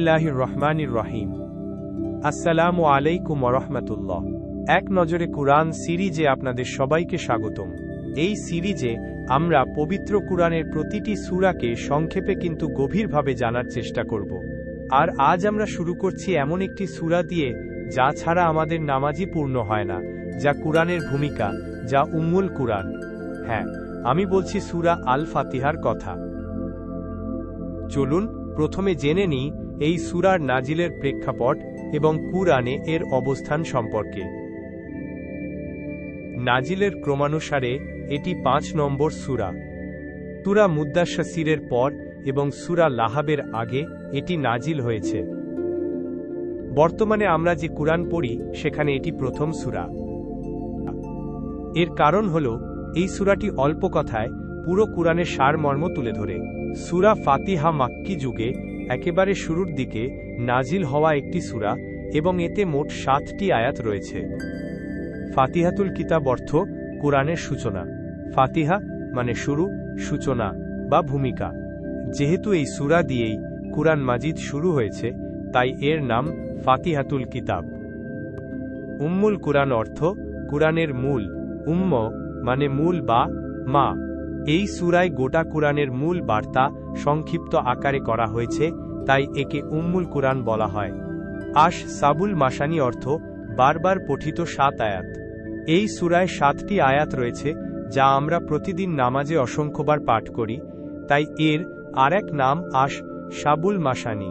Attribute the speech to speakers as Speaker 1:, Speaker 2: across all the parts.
Speaker 1: বিসমিল্লাহির রহমানির রহিম। আসসালামু আলাইকুম রহমতুল্লাহ। এক নজরে কুরআন সিরিজে আপনাদের সবাইকে স্বাগতম। এই সিরিজে আমরা পবিত্র কুরআনের প্রতিটি সূরাকে সংক্ষেপে কিন্তু গভীরভাবে জানার চেষ্টা করব। আর আজ আমরা শুরু করছি এমন একটি সূরা দিয়ে, যা ছাড়া আমাদের নামাজই পূর্ণ হয় না, যা কুরআনের ভূমিকা, যা উম্মুল কুরআন। হ্যাঁ আমি বলছি সূরা আল ফাতিহার কথা। চলুন, প্রথমে জেনে নিই এই সুরার নাজিলের প্রেক্ষাপট এবং কুরআনে এর অবস্থান সম্পর্কে। নাজিলের ক্রমানুসারে এটি পাঁচ নম্বর সুরা। তুরা মুদ্দাশাসিরের পর এবং সুরা লাহাবের আগে এটি নাজিল হয়েছে। বর্তমানে আমরা যে কুরআন পড়ি, সেখানে এটি প্রথম সুরা। এর কারণ হল, এই সুরাটি অল্প কথায় পুরো কুরআনের সারমর্ম তুলে ধরে। সুরা ফাতিহা মাক্কি যুগে একেবারে শুরুর দিকে নাজিল হওয়া একটি সুরা এবং এতে মোট সাতটি আয়াত রয়েছে। ফাতিহাতুল কিতাব অর্থ কোরআনের সূচনা। ফাতিহা মানে শুরু, সূচনা বা ভূমিকা। যেহেতু এই সুরা দিয়েই কুরআন মাজিদ শুরু হয়েছে, তাই এর নাম ফাতিহাতুল কিতাব। উম্মুল কুরআন অর্থ কুরআনের মূল, উম্ম মানে মূল বা মা। এই সুরায় গোটা কুরআনের মূল বার্তা সংক্ষিপ্ত আকারে করা হয়েছে, তাই একে উম্মুল কুরআন বলা হয়। আশ সাবুল মাসানি অর্থ, বারবার পঠিত সাত আয়াত। এই সুরায় সাতটি আয়াত রয়েছে, যা আমরা প্রতিদিন নামাজে অসংখ্যবার পাঠ করি, তাই এর আর এক নাম আশ সাবুল মাসানি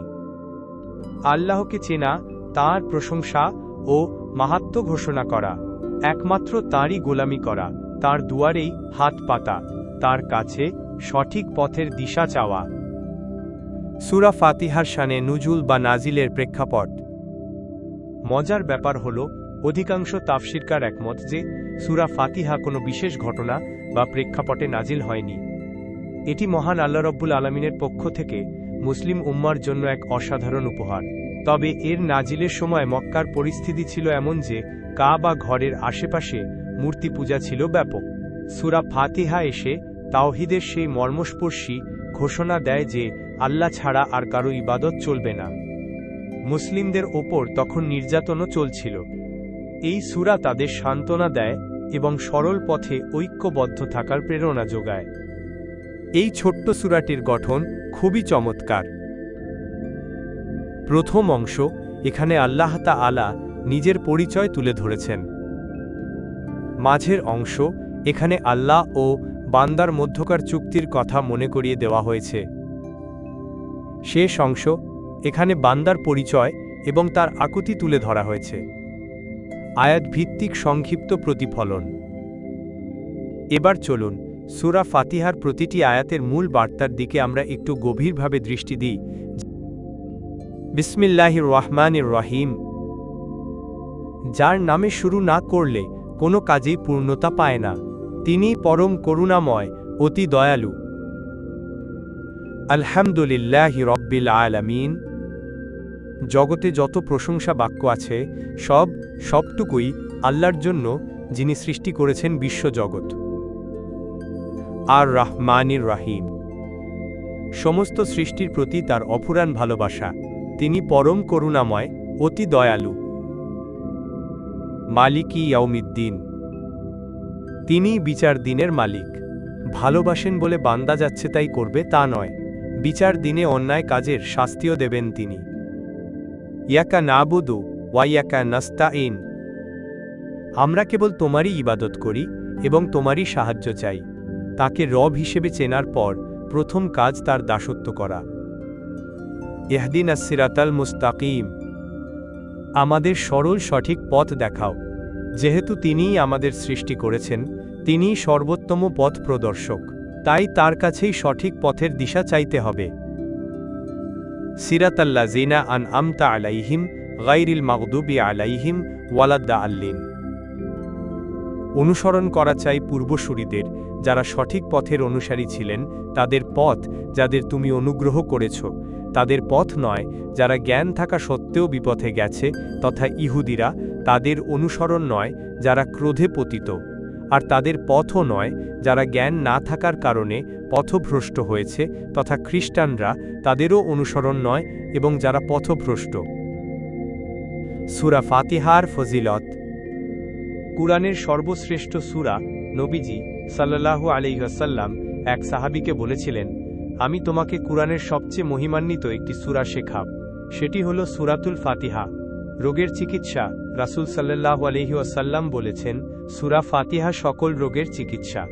Speaker 1: আল্লাহকে চেনা, তাঁর প্রশংসা ও মাহাত্ম ঘোষণা করা, একমাত্র তাঁরই গোলামি করা, তার দুয়ারেই হাত পাতা, তার কাছে সঠিক পথের দিশা চাওয়া। সুরা ফাতিহার শানে নুজুল বা নাজিলের প্রেক্ষাপট। মজার ব্যাপার হল, অধিকাংশ তাফসিরকার একমত যে, সুরা ফাতিহা কোনো বিশেষ ঘটনা বা প্রেক্ষাপটে নাজিল হয়নি। এটি মহান আল্লাহ রব্বুল আলমিনের পক্ষ থেকে মুসলিম উম্মার জন্য এক অসাধারণ উপহার। তবে এর নাজিলের সময় মক্কার পরিস্থিতি ছিল এমন যে কা বা ঘরের আশেপাশে মূর্তি পূজা ছিল ব্যাপক। সুরা ফাতিহা এসে তাওহিদের সেই মর্মস্পর্শী ঘোষণা দেয় যে আল্লাহ ছাড়া আর কারও ইবাদত চলবে না। মুসলিমদের ওপর তখন নির্যাতনও চলছিল। এই সুরা তাদের সান্ত্বনা দেয় এবং সরল পথে ঐক্যবদ্ধ থাকার প্রেরণা যোগায়। এই ছোট্ট সুরাটির গঠন খুবই চমৎকার। প্রথম অংশ, এখানে আল্লাহ তা আলা নিজের পরিচয় তুলে ধরেছেন। মাঝের অংশ, এখানে আল্লাহ ও বান্দার মধ্যকার চুক্তির কথা মনে করিয়ে দেওয়া হয়েছে। শেষ অংশ, এখানে বান্দার পরিচয় এবং তার আকুতি তুলে ধরা হয়েছে। আয়াত ভিত্তিক সংক্ষিপ্ত প্রতিফলন। এবার চলুন, সুরা ফাতিহার প্রতিটি আয়াতের মূল বার্তার দিকে আমরা একটু গভীরভাবে দৃষ্টি দিই। বিসমিল্লাহির রহমানির রহিম। যার নামে শুরু না করলে কোনো কাজেই পূর্ণতা পায় না। তিনি পরম করুণাময়, অতি দয়ালু। আলহামদুলিল্লাহ রব্বিল আলামিন। জগতে যত প্রশংসা বাক্য আছে, সব, সবটুকুই আল্লাহর জন্য, যিনি সৃষ্টি করেছেন বিশ্বজগৎ। আর রাহমানির রাহিম। সমস্ত সৃষ্টির প্রতি তার অফুরান ভালোবাসা। তিনি পরম করুণাময়, অতি দয়ালু। মালিকি ইয়াউমিদ্দিন। তিনিই বিচার দিনের মালিক। ভালোবাসেন বলে বান্দা যাচ্ছে তাই করবে তা নয়। বিচার দিনে অন্যায় কাজের শাস্তিও দেবেন তিনি। ইয়াকা নাবুদু ওয়াইয়াকা নাস্তাইন আমরা কেবল তোমারই ইবাদত করি এবং তোমারই সাহায্য চাই। তাকে রব হিসেবে চেনার পর প্রথম কাজ তার দাসত্ব করা। এহদিন আসিরাতাল মুস্তাকিম। আমাদের সরল সঠিক পথ দেখাও। যেহেতু তিনিই আমাদের সৃষ্টি করেছেন তিনিই সর্বোত্তম পথ প্রদর্শক, তাই তার কাছেই সঠিক পথের দিশা চাইতে হবে। সিরাতাল্লা জিনা আন আমতা আলাইহিম গাইরিল মাগদুবি আলাইহিম ওয়ালাদ্দা আল্লিন। অনুসরণ করা চাই পূর্বসূরিদের, যারা সঠিক পথের অনুসারী ছিলেন, তাদের পথ যাদের তুমি অনুগ্রহ করেছ, তাদের পথ নয়, যারা জ্ঞান থাকা সত্ত্বেও বিপথে গেছে, তথা ইহুদিরা, তাদের অনুসরণ নয়, যারা ক্রোধে পতিত। আর তাদের পথও নয়, যারা জ্ঞান না থাকার কারণে পথভ্রষ্ট হয়েছে, তথা খ্রিস্টানরা তাদেরও অনুসরণ নয় এবং যারা পথভ্রষ্ট। সুরা ফাতিহার ফজিলত। কুরআনের সর্বশ্রেষ্ঠ সুরা নবীজি সাল্লাল্লাহু আলাইহাসাল্লাম এক সাহাবীকে বলেছিলেন, আমি তোমাকে কুরআনের সবচেয়ে মহিমান্বিত একটি সুরা শেখাব, সেটি হল সুরাতুল ফাতিহা। রোগের চিকিৎসা, রাসূল সাল্লাল্লাহু আলাইহি ওয়াসাল্লাম বলেছেন, সুরা ফাতিহা সকল রোগের চিকিৎসা।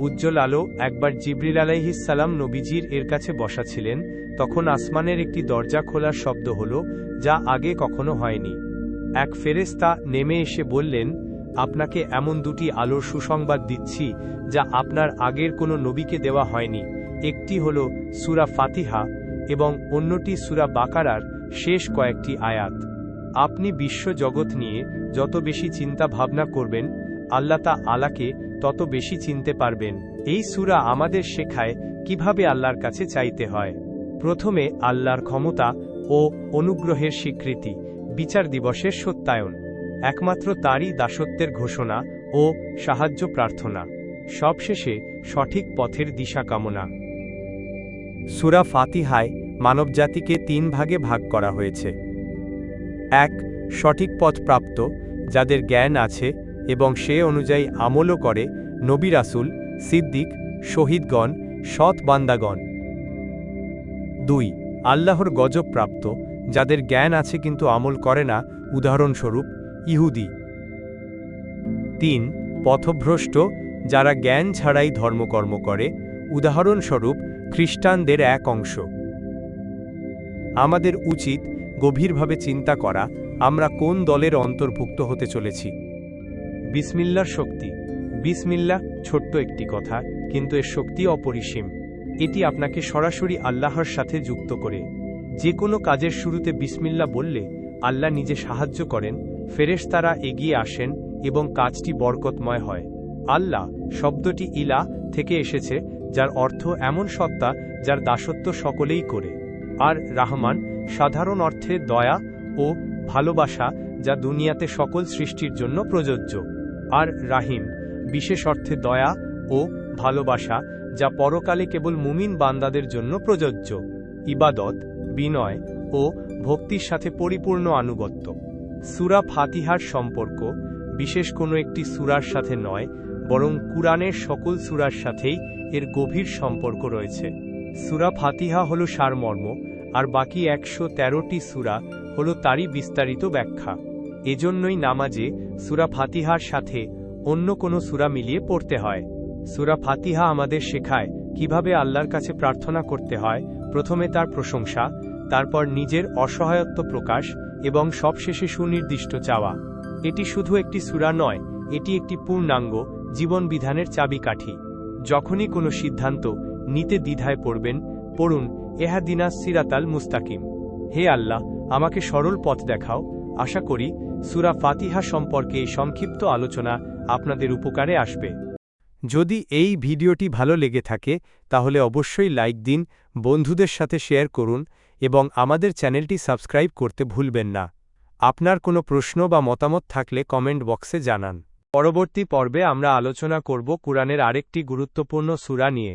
Speaker 1: উজ্জ্বল আলো, একবার জিবরিল আলাইহিসসালাম নবীজির এর কাছে বসা ছিলেন, তখন আসমানের একটি দরজা খোলার শব্দ হল, যা আগে কখনো হয়নি। এক ফেরেস্তা নেমে এসে বললেন, আপনাকে এমন দুটি আলোর সুসংবাদ দিচ্ছি, যা আপনার আগের কোনো নবীকে দেওয়া হয়নি। একটি হল সুরা ফাতিহা এবং অন্যটি সুরা বাকারার শেষ কয়েকটি আয়াত। আপনি বিশ্ব জগৎ নিয়ে যত বেশি চিন্তা ভাবনা করবেন, আল্লাহ তা আলাকে তত বেশি চিনতে পারবেন। এই সুরা আমাদের শেখায় কীভাবে আল্লাহর কাছে চাইতে হয়। প্রথমে আল্লাহর ক্ষমতা ও অনুগ্রহের স্বীকৃতি, বিচার দিবসের সত্যায়ন, একমাত্র তারই দাসত্বের ঘোষণা ও সাহায্য প্রার্থনা, সবশেষে সঠিক পথের দিশা কামনা। সুরা ফাতিহায় মানবজাতিকে তিন ভাগে ভাগ করা হয়েছে। এক সঠিক পথ প্রাপ্ত, যাদের জ্ঞান আছে এবং সে অনুযায়ী আমলও করে, নবী রাসুল, সিদ্দিক, শহীদগণ, সৎ বান্দাগণ। দুই, আল্লাহর গজব প্রাপ্ত, যাদের জ্ঞান আছে কিন্তু আমল করে না, উদাহরণস্বরূপ, ইহুদি। তিন, পথভ্রষ্ট, যারা জ্ঞান ছাড়াই ধর্মকর্ম করে, উদাহরণস্বরূপ, খ্রিস্টানদের এক অংশ। আমাদের উচিত গভীরভাবে চিন্তা করা আমরা কোন দলের অন্তর্ভুক্ত হতে চলেছি। বিসমিল্লার শক্তি। বিসমিল্লা ছোট্ট একটি কথা, কিন্তু এর শক্তি অপরিসীম। এটি আপনাকে সরাসরি আল্লাহর সাথে যুক্ত করে। যে কোনো কাজের শুরুতে বিসমিল্লা বললে আল্লাহ নিজে সাহায্য করেন, ফেরেশতারা এগিয়ে আসেন এবং কাজটি বরকতময় হয়। আল্লাহ শব্দটি ইলা থেকে এসেছে, যার অর্থ এমন সত্তা যার দাসত্ব সকলেই করে। আর রাহমান সাধারণ অর্থে দয়া ও ভালোবাসা যা দুনিয়াতে সকল সৃষ্টির জন্য প্রযোজ্য। আর রাহিম, বিশেষ অর্থে দয়া ও ভালোবাসা যা পরকালে কেবল মুমিন বান্দাদের জন্য প্রযোজ্য। ইবাদত, বিনয় ও ভক্তির সাথে পরিপূর্ণ আনুগত্য। সুরা ফাতিহার সম্পর্ক বিশেষ কোনো একটি সুরার সাথে নয়, বরং কুরআনের সকল সুরার সাথেই এর গভীর সম্পর্ক রয়েছে। সুরা ফাতিহা হল সারমর্ম আর বাকি একশো তেরোটি সুরা হল তারই বিস্তারিত ব্যাখ্যা। এজন্যই নামাজে সুরা ফাতিহার সাথে অন্য কোনো সুরা মিলিয়ে পড়তে হয়। সুরা ফাতিহা আমাদের শেখায় কীভাবে আল্লাহর কাছে প্রার্থনা করতে হয়, প্রথমে তার প্রশংসা, তারপর নিজের অসহায়ত্ব প্রকাশ এবং সবশেষে সুনির্দিষ্ট চাওয়া। এটি শুধু একটি সুরা নয়, এটি একটি পূর্ণাঙ্গ জীবন বিধানের চাবিকাঠি। যখনই কোনো সিদ্ধান্ত নিতে দ্বিধায় পড়বেন, পড়ুন এহাদিনা সিরাতাল মুস্তাকিম। হে আল্লাহ, আমাকে সরল পথ দেখাও। আশা করি, সুরা ফাতিহা সম্পর্কে এই সংক্ষিপ্ত আলোচনা আপনাদের উপকারে আসবে। যদি এই ভিডিওটি ভালো লেগে থাকে, তাহলে অবশ্যই লাইক দিন, বন্ধুদের সাথে শেয়ার করুন, এবং আমাদের চ্যানেলটি সাবস্ক্রাইব করতে ভুলবেন না। আপনার কোনো প্রশ্ন বা মতামত থাকলে কমেন্ট বক্সে জানান। পরবর্তী পর্বে আমরা আলোচনা করব কুরআনের আরেকটি গুরুত্বপূর্ণ সূরা নিয়ে।